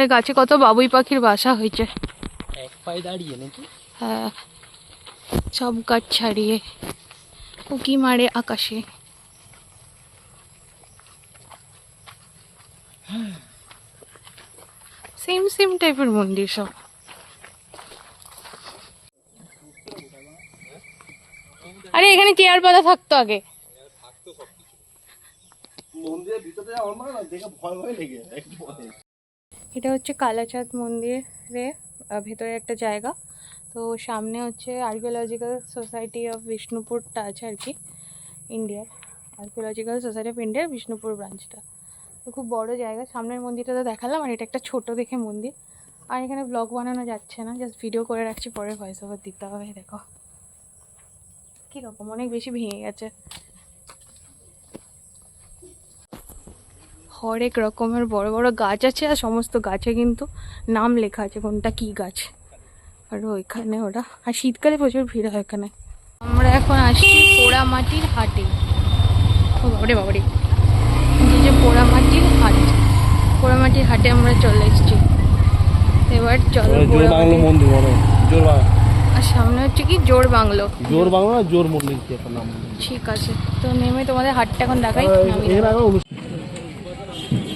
আর গাছে কত বাবুই পাখির বাসা হয়েছে। এক পায়ে দাঁড়িয়ে নাকি? হ্যাঁ সব গাছ ছাড়িয়ে উকি মারে আকাশে। সেম সেম টাইপের মন্দির সব। আরে এখানে চেয়ার পাতা থাকতো আগে? মন্দিরের ভিতরে মানে না দেখে ভয় ভয় লেগে। এটা হচ্ছে কালাচাঁদ মন্দিরে ভেতরে একটা জায়গা। তো সামনে হচ্ছে আর্কিওলজিক্যাল সোসাইটি অফ বিষ্ণুপুরটা আছে আর কি ইন্ডিয়ার আর্কিওলজিক্যাল সোসাইটি অফ ইন্ডিয়ার বিষ্ণুপুর ব্রাঞ্চটা তো খুব বড় জায়গা, সামনের মন্দিরটা তো দেখালাম, আর এটা একটা ছোট দেখে মন্দির। আর এখানে ব্লগ বানানো যাচ্ছে না জাস্ট ভিডিও করে রাখছি, পরে ভয়েস ওভার দিতে হবে, দেখো। কীরকম, অনেক বেশি ভেঙে গেছে। হরেক রকমের বড় বড় গাছ আছে আর সমস্ত গাছে কিন্তু নাম লেখা আছে কোনটা কি গাছ। আর ওইখানে ওরা আর শীতকালে প্রচুর ভিড় হয় এখানে। আমরা এখন আসছি পোড়ামাটির হাটে। ও বাবরে বাবারে। যে পোড়ামাটির হাট। পোড়ামাটির হাটে আমরা চলে এসেছি। এবার চলো আর সামনে হচ্ছে কি জোর বাংলো। জোর বাংলা না জোর মন্দির ঠিক আছে তো নেমে তোমাদের হাটটা এখন দেখাই নামিয়ে এর দাও। আগে অনুষ্ঠান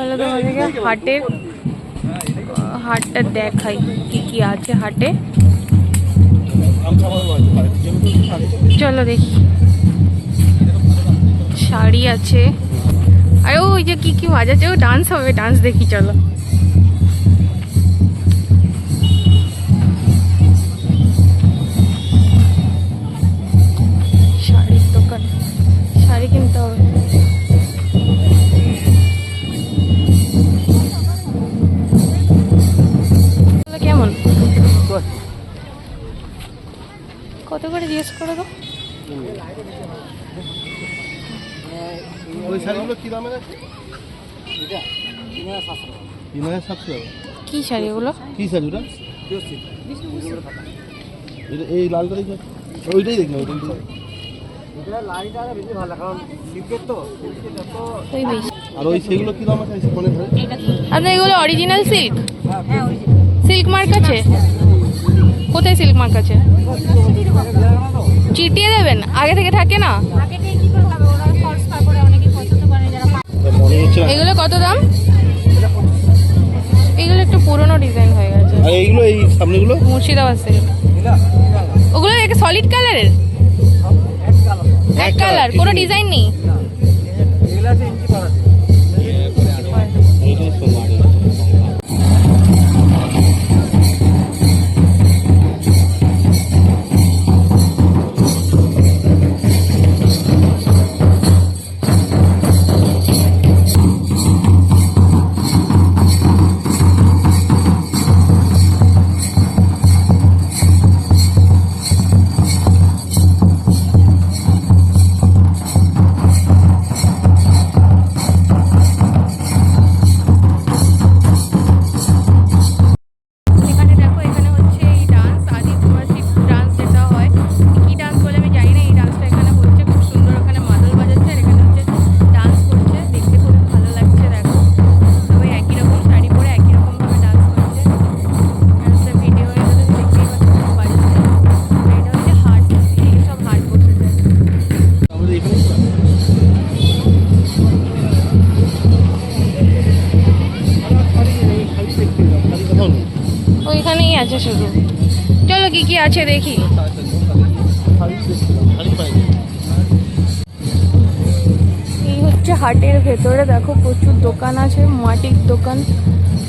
তাহলে তোমাদেরকে হাটের হাটটা দেখাই কি কি আছে হাটে। চলো দেখি। শাড়ি আছে। আরে ওই যে কি কি আছে ও ডান্স হবে ডান্স দেখি, চলো। কত করে জিজ্ঞেস করে তো ওই শাড়িগুলো কি দামের আছে? তিন হাজার সাতশো কি শাড়ি এগুলো? কি শাড়ি ওটা? এই লালটা দেখি ওইটাই দেখলাম ওইটাই দেখলাম। ওই বেশি। আর ওই সেগুলো কি দাম আছে? ফোনে আচ্ছা এগুলো অরিজিনাল সিল্ক সিল্ক মার্ক আছে? কোথায় সিল্ক মার্ক আছে? চিটিয়ে দেবেন? আগে থেকে থাকে না? মনে। এগুলো কত দাম? এগুলো একটু পুরনো ডিজাইন হয়ে গেছে। আর এইগুলো এই সামনেগুলো? মুর্শিদাবাদ সিল্ক ওগুলো একটা সলিড কালারের এক কালার কোনো ডিজাইন নেই। এইটাই ওইখানেই আছে শুধু। চলো কি কি আছে দেখি। এই হচ্ছে হাটের ভেতরে দেখো প্রচুর দোকান আছে মাটির দোকান।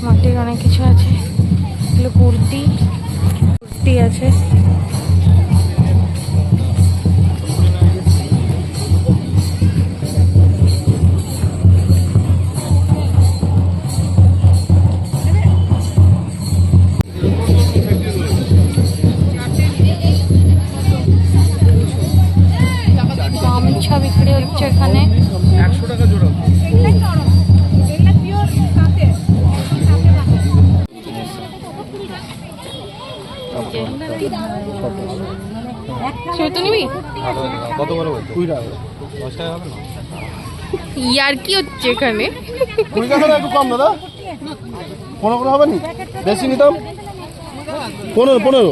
মাটির অনেক কিছু আছে। এগুলো কুর্তি। কুর্তি আছে। সে নিবি? কত বড় কুড়ি টাকা দশ টাকা হবে না ইয়ার কি হচ্ছে এখানে? একটু কম দাদা পনেরো হবে নি বেশি নিতাম পনেরো পনেরো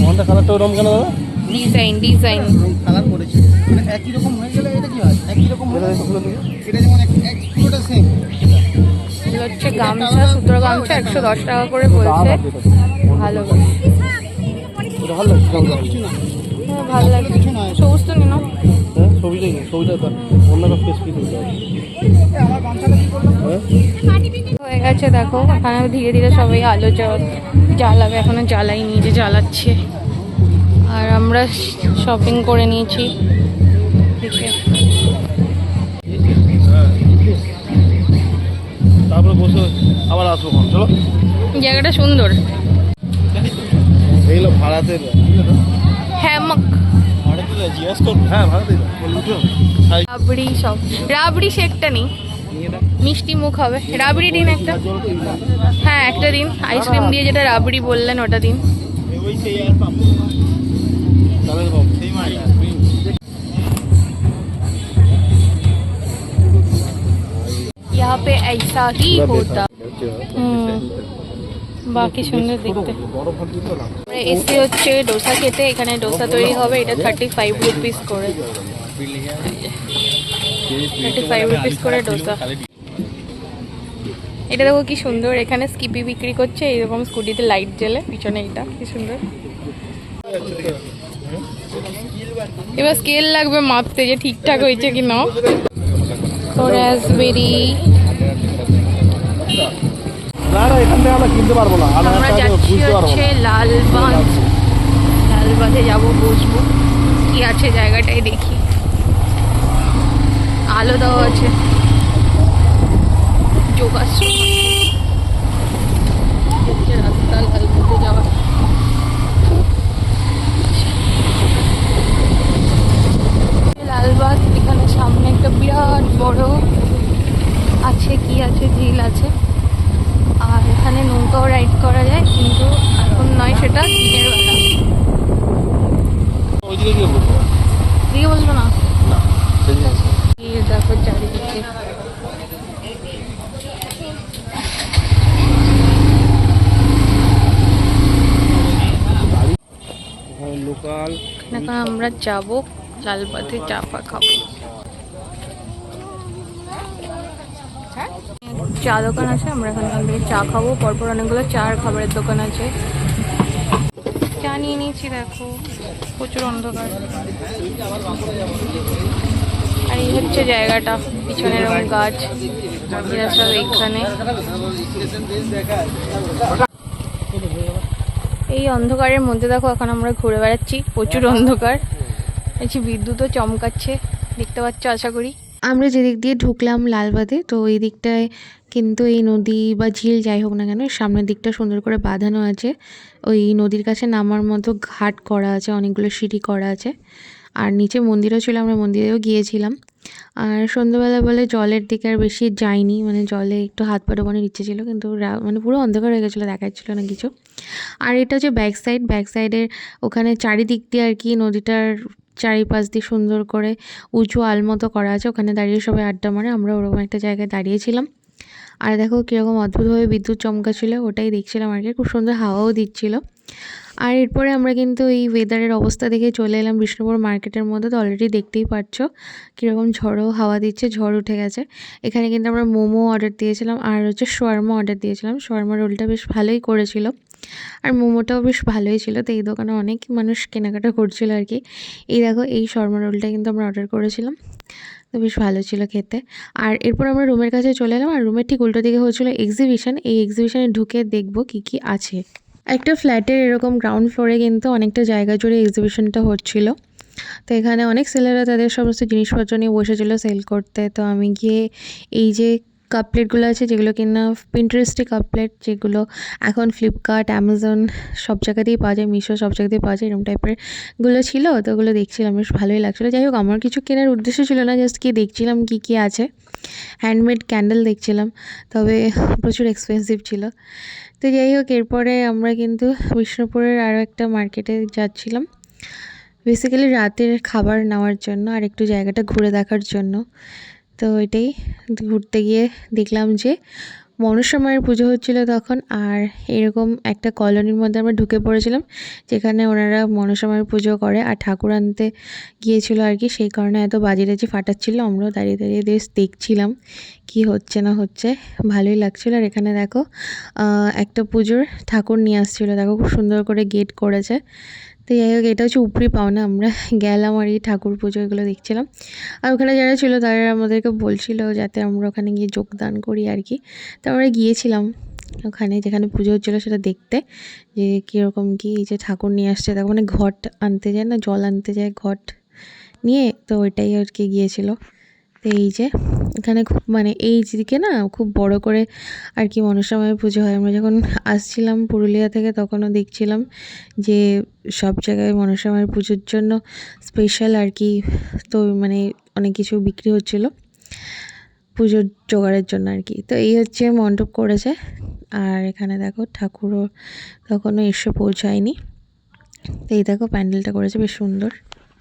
আমাদের কালারটা ওরকম কেন দাদা? ডিজাইন ডিজাইন কালার করেছি। মানে একই রকম হয়ে গেলে এটা কি হয়? একই রকম হয়ে দেখো। এটা যেমন পুরোটা সেম হচ্ছে গামছা সুতোর গামছা একশো দশ টাকা করে বলছে ভালো। বেশ। ভালো লাগছে। হ্যাঁ, ভালো লাগছে। সবুজ তো নিন হ্যাঁ ছবিটাই অন্য পিস করলাম? হ্যাঁ? হয়ে গেছে দেখো। ধীরে ধীরে সবাই আলো জ্বাল- জ্বালাবে এখনও জ্বালাই নিজে জ্বালাচ্ছে। আর আমরা শপিং করে নিয়েছি। তারপরে বসে আবার আসব চলো। জায়গাটা সুন্দর। এইগুলো ভাড়াতে হ্যামক। হ্যাঁ রাবড়ি সব। রাবড়ি শেকটা নেই। মিষ্টি মুখ হবে। রাবড়ি দিন একটা। হ্যাঁ একটা দিন। আইসক্রিম দিয়ে যেটা রাবড়ি বললেন ওটা দিন। यहाँ पे ऐसा ही होता হুম বাকি সুন্দর দেখতে বড় ফোন দিতে না আমরা এসে হচ্ছে ডোসা খেতে এখানে ডোসা তৈরি হবে এটা থার্টি ফাইভ রুপিস করে থার্টি ফাইভ রুপিস করে ডোসা এটা দেখো কি সুন্দর এখানে স্কিপি বিক্রি করছে এইরকম স্কুটিতে লাইট জ্বলে পিছনে এটা কি সুন্দর এবার স্কেল লাগবে মাপতে যে ঠিকঠাক হয়েছে কি না। তো রাসবেরি আমরা যাচ্ছি হচ্ছে যাব বসবো। কি আছে জায়গাটাই দেখি। আলো দেওয়া আছে। যোগাশ্রম হচ্ছে রাস্তা লালবাগে যাওয়ার লালবাগ এখানে সামনে একটা বিরাট বড় আছে কি আছে ঝিল আছে আর এখানে নৌকাও রাইড করা যায় কিন্তু এখন নয় সেটা দিনের বেলা ওই দিকে গিয়ে বলব দিয়ে বলব না না সেই দিকে। এই দেখো চারিদিকে ওখানে লোকাল আমরা যাব লালবাতে চাপা খাব। চা দোকান আছে, আমরা এখান থেকে চা খাব। পরপর অনেকগুলো চার খাবারের দোকান আছে। চা নিয়ে নিয়েছি, দেখো। প্রচুর অন্ধকার। এই হচ্ছে জায়গাটা, পিছনে এরকম গাছ সব এইখানে। এই অন্ধকারের মধ্যে দেখো, এখন আমরা ঘুরে বেড়াচ্ছি, প্রচুর অন্ধকার। দেখছি বিদ্যুৎও চমকাচ্ছে, দেখতে পাচ্ছ, আশা করি। আমরা যেদিক দিয়ে ঢুকলাম লালবাদে, তো এই দিকটায় কিন্তু এই নদী বা ঝিল যাই হোক না কেন সামনের দিকটা সুন্দর করে বাঁধানো আছে। ওই নদীর কাছে নামার মতো ঘাট করা আছে, অনেকগুলো সিঁড়ি করা আছে। আর নিচে মন্দিরও ছিল, আমরা মন্দিরেও গিয়েছিলাম। আর সন্ধ্যেবেলা বলে জলের দিকে আর বেশি যাইনি মানে জলে একটু হাত পা ডোবানোর ইচ্ছে ছিল, কিন্তু মানে পুরো অন্ধকার হয়ে গেছিল দেখা যাচ্ছিল না কিছু। আর এটা হচ্ছে ব্যাক সাইড ব্যাক সাইডের ওখানে চারিদিক দিয়ে আর কি নদীটার চারিপাশ দিয়ে সুন্দর করে উঁচু আল মতো করা আছে, ওখানে দাঁড়িয়ে সবাই আড্ডা মারে, আমরা ওরকম একটা জায়গায় দাঁড়িয়েছিলাম। আর দেখো কীরকম অদ্ভুতভাবে বিদ্যুৎ চমকাচ্ছিল, ওটাই দেখছিলাম আর কি, খুব সুন্দর হাওয়াও দিচ্ছিল। আর এরপরে আমরা কিন্তু এই ওয়েদারের অবস্থা দেখে চলে এলাম বিষ্ণুপুর মার্কেটের মধ্যে। তো অলরেডি দেখতেই পাচ্ছ কীরকম ঝড়ো হাওয়া দিচ্ছে, ঝড় উঠে গেছে। এখানে কিন্তু আমরা মোমো অর্ডার দিয়েছিলাম আর হচ্ছে শোয়ারমা অর্ডার দিয়েছিলাম। শোয়ারমা রোলটা বেশ ভালোই করেছিল আর মোমোটাও বেশ ভালোই ছিল। তো এই দোকানে অনেক মানুষ কেনাকাটা করছিল আর কি। এই দেখো, এই শর্মা রোলটা কিন্তু আমরা অর্ডার করেছিলাম। তো বেশ ভালো ছিল খেতে। আর এরপর আমরা রুমের কাছে চলে এলাম। আর রুমের ঠিক উল্টো দিকে হচ্ছিল এক্সিবিশন এই এক্সিবিশনে ঢুকে দেখব কী কী আছে। একটা ফ্ল্যাটের এরকম গ্রাউন্ড ফ্লোরে কিন্তু অনেকটা জায়গা জুড়ে এক্সিবিশনটা হচ্ছিল। তো এখানে অনেক সেলেরা তাদের সমস্ত জিনিসপত্র নিয়ে বসেছিল সেল করতে। তো আমি গিয়ে এই যে কাপ প্লেটগুলো আছে, যেগুলো কিনা পিন্টারেস্টে কাপ প্লেট যেগুলো এখন ফ্লিপকার্ট অ্যামাজন সব জায়গাতেই পাওয়া যায় মিশো সব জায়গাতেই পাওয়া যায়, এরকম টাইপেরগুলো ছিল। তো ওগুলো দেখছিলাম, বেশ ভালোই লাগছিল। যাই হোক, আমার কিছু কেনার উদ্দেশ্য ছিল না জাস্ট কি দেখছিলাম কী কী আছে। হ্যান্ডমেড ক্যান্ডেল দেখছিলাম, তবে প্রচুর এক্সপেন্সিভ ছিল। তো যাই হোক, এরপরে আমরা কিন্তু বিষ্ণুপুরের আরও একটা মার্কেটে যাচ্ছিলাম। বেসিক্যালি রাতের খাবার নেওয়ার জন্য আর একটু জায়গাটা ঘুরে দেখার জন্য। তো এটাই ঘুরতে গিয়ে দেখলাম যে মনসামায়ের পুজো হচ্ছিল তখন আর এরকম একটা কলোনির মধ্যে আমরা ঢুকে পড়েছিলাম যেখানে ওনারা মনসামায়ের পুজো করে আর ঠাকুর আনতে গিয়েছিল আর কি। সেই কারণে এত বাজি টাজি ফাটাচ্ছিল। আমরাও দাঁড়িয়ে দাঁড়িয়ে বেশ দেখছিলাম। কি হচ্ছে না হচ্ছে, ভালোই লাগছিল। আর এখানে দেখো একটা পুজোর ঠাকুর নিয়ে আসছিল। দেখো, খুব সুন্দর করে গেট করেছে। তো যাই হোক, এটা হচ্ছে উপরি পাওনা। আমরা গেলাম আর এই ঠাকুর পুজো এগুলো দেখছিলাম। আর ওখানে যারা ছিল, তারা আমাদেরকে বলছিল যাতে আমরা ওখানে গিয়ে যোগদান করি আর কি। তো আমরা গিয়েছিলাম ওখানে, যেখানে পুজো হচ্ছিল সেটা দেখতে। যে কীরকম কী এই যে ঠাকুর নিয়ে আসছে। দেখো মানে ঘট আনতে যায় না, জল আনতে যায় ঘট নিয়ে। তো ওইটাই আর কি গিয়েছিল। এই যে, এখানে খুব মানে এই দিকে না খুব বড় করে আর কি মনসামায়ের পুজো হয়। আমরা যখন আসছিলাম পুরুলিয়া থেকে তখনও দেখছিলাম যে সব জায়গায় মনসামায়ের পুজোর জন্য স্পেশাল আর কি তো মানে অনেক কিছু বিক্রি হচ্ছিল পুজোর জোগাড়ের জন্য আর কি। তো এই হচ্ছে মণ্ডপ করেছে আর এখানে দেখো ঠাকুরও তখনও এসে পৌঁছায়নি। তো এই দেখো প্যান্ডেলটা করেছে, বেশ সুন্দর।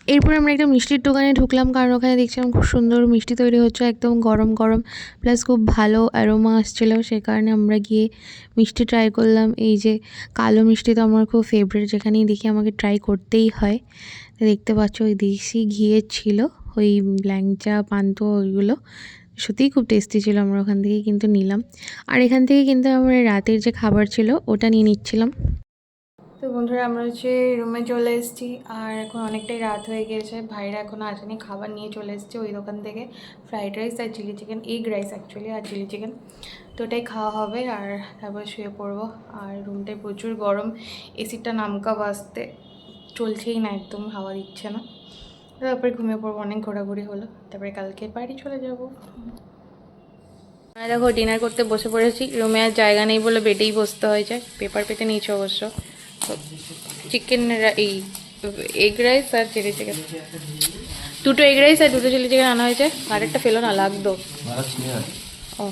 এরপর আমরা একটা মিষ্টির দোকানে ঢুকলাম, কারণ ওখানে দেখছিলাম খুব সুন্দর মিষ্টি তৈরি হচ্ছে, একদম গরম গরম প্লাস খুব ভালো অ্যারোমা আসছিল সেই কারণে আমরা গিয়ে মিষ্টি ট্রাই করলাম। এই যে কালো মিষ্টি তো আমার খুব ফেভারিট যেখানেই দেখি আমাকে ট্রাই করতেই হয়। দেখতে পাচ্ছ ওই দেশি ঘিয়ের ছিল, ওই ল্যাংচা পান্তো ওইগুলো। সত্যিই খুব টেস্টি ছিল, আমরা ওখান থেকে কিন্তু নিলাম। আর এখান থেকে কিন্তু আমরা রাতের যে খাবার ছিল, ওটা নিয়ে নিচ্ছিলাম। তো বন্ধুরা আমরা হচ্ছে রুমে চলে এসেছি। আর এখন অনেকটাই রাত হয়ে গিয়েছে ভাইরা এখনও আসেনি, খাবার নিয়ে চলে এসেছে ওই দোকান থেকে। ফ্রাইড রাইস আর chilli chicken egg rice actually আর চিলি চিকেন। তো ওটাই খাওয়া হবে আর তারপর শুয়ে পড়ব। আর রুমটায় প্রচুর গরম এসিটা নামকা বাজতে চলছেই না একদম, হাওয়া দিচ্ছে না। তারপরে ঘুমিয়ে পড়ব, অনেক ঘোরাঘুরি হলো। তারপরে কালকে বাড়ি চলে যাব। দেখো ডিনার করতে বসে পড়েছি। রুমে আর জায়গা নেই বলে বেডেই বসতে হয়েছে। পেপার পেতে নিয়েছে অবশ্য। চিকেন এই এগ রাইস আর চিলি চিকেন দুটো এগ রাইস আর দুটো চিলি চিকেন আনা হয়েছে। আরেকটা ফেলো না লাগতো। ও।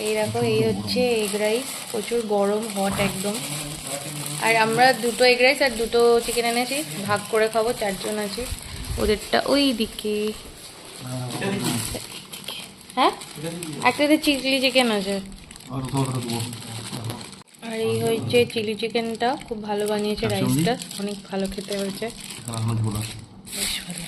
এই দেখো এই হচ্ছে এগ রাইস প্রচুর গরম হট একদম। আর আমরা দুটো এগ রাইস আর দুটো চিকেন এনেছি। ভাগ করে খাব চারজন আছি। ওদেরটা ওই দিকে হ্যাঁ? একটাতে চিলি চিকেন আছে। আর এই হয়েছে চিলি চিকেনটা খুব ভালো বানিয়েছে রাইসটা অনেক ভালো খেতে হয়েছে। বেশ ভালো।